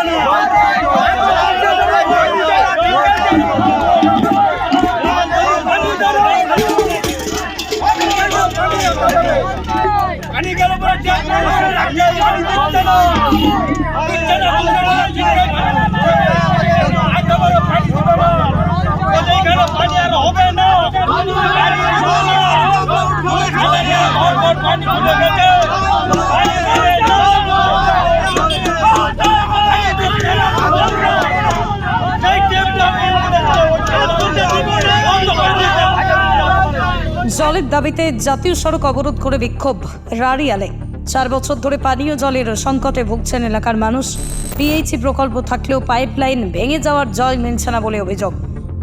পানি জলের দাবিতে জাতীয় সড়ক অবরোধ করে বিক্ষোভ। রাড়িয়ালে চার বছর ধরে পানীয় জলের সংকটে ভুগছেন এলাকার মানুষ। পিএইচি প্রকল্প থাকলেও পাইপলাইন ভেঙে যাওয়ার জল মিলছে না বলে অভিযোগ।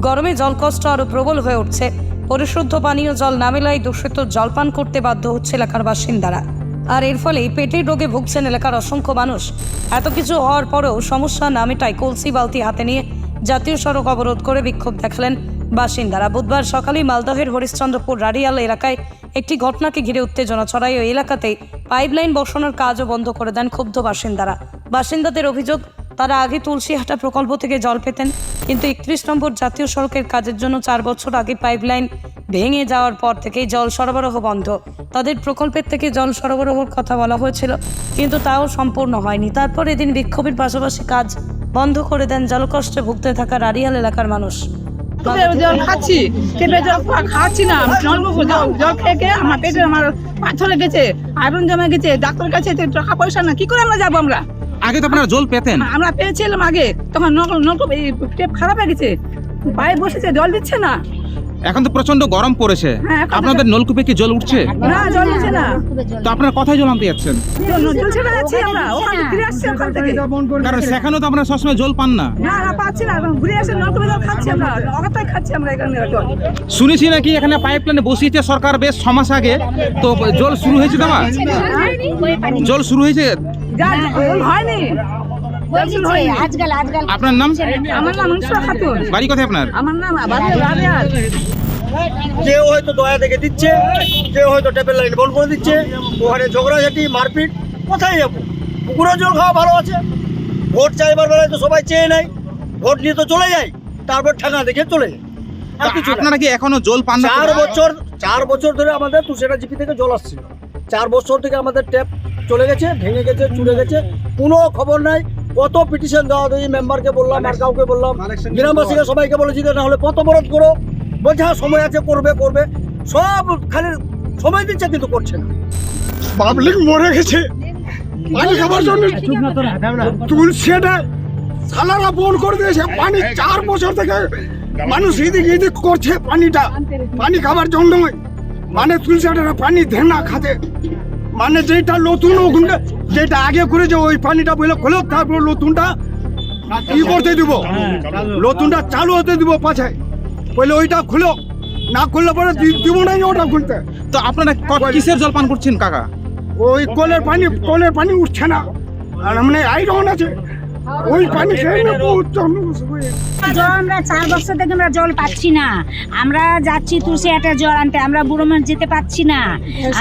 গরমে জলকষ্ট আরও প্রবল হয়ে উঠছে। পরিশুদ্ধ পানীয় জল না মেলায় দূষিত জলপান করতে বাধ্য হচ্ছে এলাকার বাসিন্দারা। আর এর ফলে পেটের রোগে ভুগছেন এলাকার অসংখ্য মানুষ। এত কিছু হওয়ার পরেও সমস্যা না মেটায় কলসি বালতি হাতে নিয়ে জাতীয় সড়ক অবরোধ করে বিক্ষোভ দেখালেন বাসিন্দারা বুধবার সকালে মালদহের হরিশ্চন্দ্রপুর রাডিয়াল এলাকায় একটি ঘটনাকে ঘিরে উত্তেজনা ছড়ায় ওই এলাকাতে পাইপলাইন বসানোর কাজও বন্ধ করে দেন ক্ষুব্ধ বাসিন্দারা। বাসিন্দাদের অভিযোগ, তারা আগে তুলসীহাটা প্রকল্প থেকে জল পেতেন, কিন্তু একত্রিশ নম্বর জাতীয় সড়কের কাজের জন্য চার বছর আগে পাইপলাইন ভেঙে যাওয়ার পর থেকেই জল সরবরাহ বন্ধ। তাদের প্রকল্পের থেকে জল সরবরাহের কথা বলা হয়েছিল, কিন্তু তাও সম্পূর্ণ হয়নি। তারপর এদিন বিক্ষোভের পাশাপাশি কাজ বন্ধ করে দেন জলকষ্টে ভুগতে থাকা রারিয়াল এলাকার মানুষ। জল খাচ্ছি পেটের জল খা- খাচ্ছি না জল জল জল খেয়ে খেয়ে আমার পেটে আমার পাথরে গেছে আয়রন জমে গেছে ডাক্তার কাছে টাকা পয়সা না কি করে আমরা যাব আমরা? আগে তো আপনারা জল পেতেন। আমরা পেয়েছিলাম আগে তখন এই টেপ খারাপ হয়ে গেছে। পায়ে বসেছে জল দিচ্ছে না। এখন তো প্রচণ্ড গরম পড়েছে। হ্যাঁ, আপনাদের নলকূপে কি জল উঠছে? না জল দিচ্ছে না। তো আপনারা কোথায় জল আনতে যাচ্ছেন? জল ছেড়ে যাচ্ছি আমরা ওখান থেকে ঘুরে আসছি ওখান থেকে। কারণ সেখানেও তো আপনারা সবসময় জল পান না। না না পাচ্ছি না ঘুরে আসে নলকূপে জল খাচ্ছি আমরা অগাতায় খাচ্ছি আমরা এখানে জল। শুনেছি নাকি এখানে পাইপ লাইনে বসিয়েছে সরকার বেশ ছ মাস আগে। তো জল শুরু হয়েছে তোমার জল শুরু হয়েছে? জল হয়নি। আজকাল আজকাল আপনার নাম? আমার নাম খাতুন। বাড়ি কোথায় আপনার? আমার নাম কেউ হয়তো দয়া দেখে দিচ্ছে কেউ হয়তো ট্যাপের লাইন বন্ধ করে দিচ্ছে ওখানে ঝগড়াঝাটি মারপিট কোথায় যাব? পুকুরের জল খাওয়া ভালো আছে। ভোট চাইবার বেলায় তো সবাই চেয়ে নেয় ভোট নিয়ে তো চলে যায় তারপর ঠেকা দেখে চলে যায়। আর কিছু না। আপনারা কি এখনও জল পান না? চার বছর চার বছর ধরে আমাদের তুষেরা জিপি থেকে জল আসছিল। চার বছর থেকে আমাদের ট্যাপ চলে গেছে ভেঙে গেছে চুড়ে গেছে কোনো খবর নাই। কত পিটিশন দেওয়া দেয় মেম্বারকে বললাম আর কাউকে বললাম গ্রামবাসীকে সবাইকে বলেছি যে না হলে পথ অবরোধ করো। বলছে হ্যাঁ সময় আছে করবে করবে। সব খালি সময় দিচ্ছে কিন্তু করছে না। পাবলিক মরে গেছে। পানি খাবার জন্য তুলসিটা সালারা বন করে দিয়েছে। পানি চার বছর থেকে মানুষ এদিক এদিক করছে পানিটা। পানি খাবার জন্য মানে তুলসিটা পানি ধেনা খাতে। মানে যেটা নতুন ওখানে যেটা আগে করেছে ওই পানিটা বলে খোলো তারপর নতুনটা কি করতে দিব। নতুনটা চালু হতে দিব পাছে। বলে ওইটা খুলো না খুললে পরে দিব না ওটা খুলতে। তো আপনারা কিসের জল পান করছেন কাকা? ওই কলের পানি কলের পানি উঠছে না। আর মানে আইরন আছে। ওই পানি খেয়ে হয়ে আমরা চার বছর থেকে আমরা জল পাচ্ছি না। আমরা যাচ্ছি তুলসী একটা জল আনতে আমরা বুড়ো মানুষ যেতে পাচ্ছি না।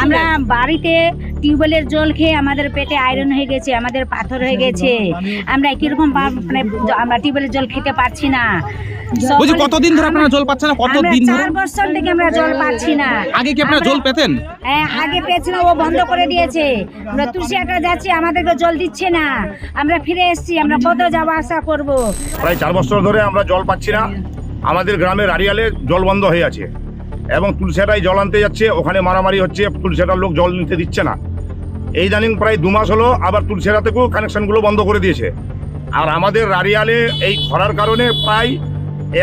আমরা বাড়িতে টিউবওয়েলের জল খেয়ে আমাদের পেটে আয়রন হয়ে গেছে আমাদের পাথর হয়ে গেছে। আমরা কীরকম মানে আমরা টিউবওয়েলের জল খেতে পারছি না। বলছি কতদিন ধরে আপনারা জল পাচ্ছেন না? কতদিন ধরে? চার বছর থেকে আমরা জল পাচ্ছি না। আগে কি আপনারা জল পেতেন? হ্যাঁ আগে ও বন্ধ করে দিয়েছে। আমরা যাচ্ছি আমাদেরকে জল দিচ্ছে না। আমরা ফিরে এসেছি আমরা কত যাওয়া আসা করব। প্রায় চার বছর ধরে আমরা জল পাচ্ছি না। আমাদের গ্রামের আড়িয়ালে জল বন্ধ হয়ে আছে। এবং তুলসিয়াটাই জল আনতে যাচ্ছে, ওখানে মারামারি হচ্ছে তুলসিয়াটার লোক জল নিতে দিচ্ছে না। এই জানিন প্রায় দু মাস হলো, আবার তুলসিয়াটা থেকেও কানেকশনগুলো বন্ধ করে দিয়েছে। আর আমাদের রারিয়ালে এই খরার কারণে প্রায়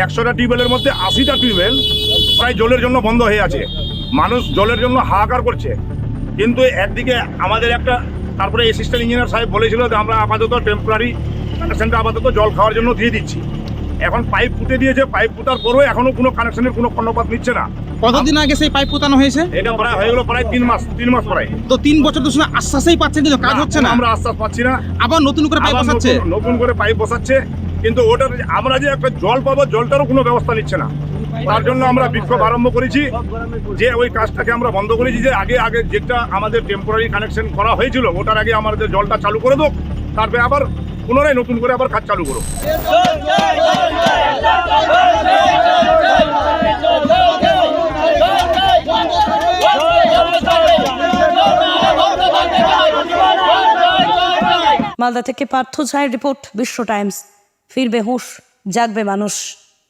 একশোটা টিউবওয়েলের মধ্যে আশিটা টিউবওয়েল প্রায় জলের জন্য বন্ধ হয়ে আছে। মানুষ জলের জন্য হাহাকার করছে। কিন্তু একদিকে আমাদের একটা, তারপরে অ্যাসিস্ট্যান্ট ইঞ্জিনিয়ার সাহেব বলেছিল যে আমরা আপাতত টেম্পোরারি কানেকশনটা আপাতত জল খাওয়ার জন্য দিয়ে দিচ্ছি। এখন পাইপ পুঁতে দিয়েছে পাইপ পুঁতার পরেও এখনও কোনো কানেকশনের কোনো কর্ণপাত নিচ্ছে না। কতদিন আগে সেই পাইপ পোতানো হয়েছে? এটা প্রায় হয়ে গেলো প্রায় তিন মাস তিন মাস প্রায়। তো তিন বছর তো শুনে আশ্বাসেই পাচ্ছেন কিন্তু কাজ হচ্ছে না। আমরা আশ্বাস পাচ্ছি না। আবার নতুন করে পাইপ বসাচ্ছে? নতুন- নতুন করে পাইপ বসাচ্ছে কিন্তু ওটার আমরা যে একটা জল পাবো জলটারও কোনো ব্যবস্থা নিচ্ছে না। তার জন্য আমরা বিক্ষোভ আরম্ভ করেছি যে ওই কাজটাকে আমরা বন্ধ করেছি যে আগে আগে যেটা আমাদের টেম্পোরারি কানেকশন করা হয়েছিল ওটার আগে আমাদের জলটা চালু করে দোক তারপরে আবার পুনরায় নতুন করে আবার কাজ চালু করো। মালদা থেকে পার্থ ঝায়ের রিপোর্ট বিশ্ব টাইমস। ফিরবে হুঁশ, জাগবে মানুষ।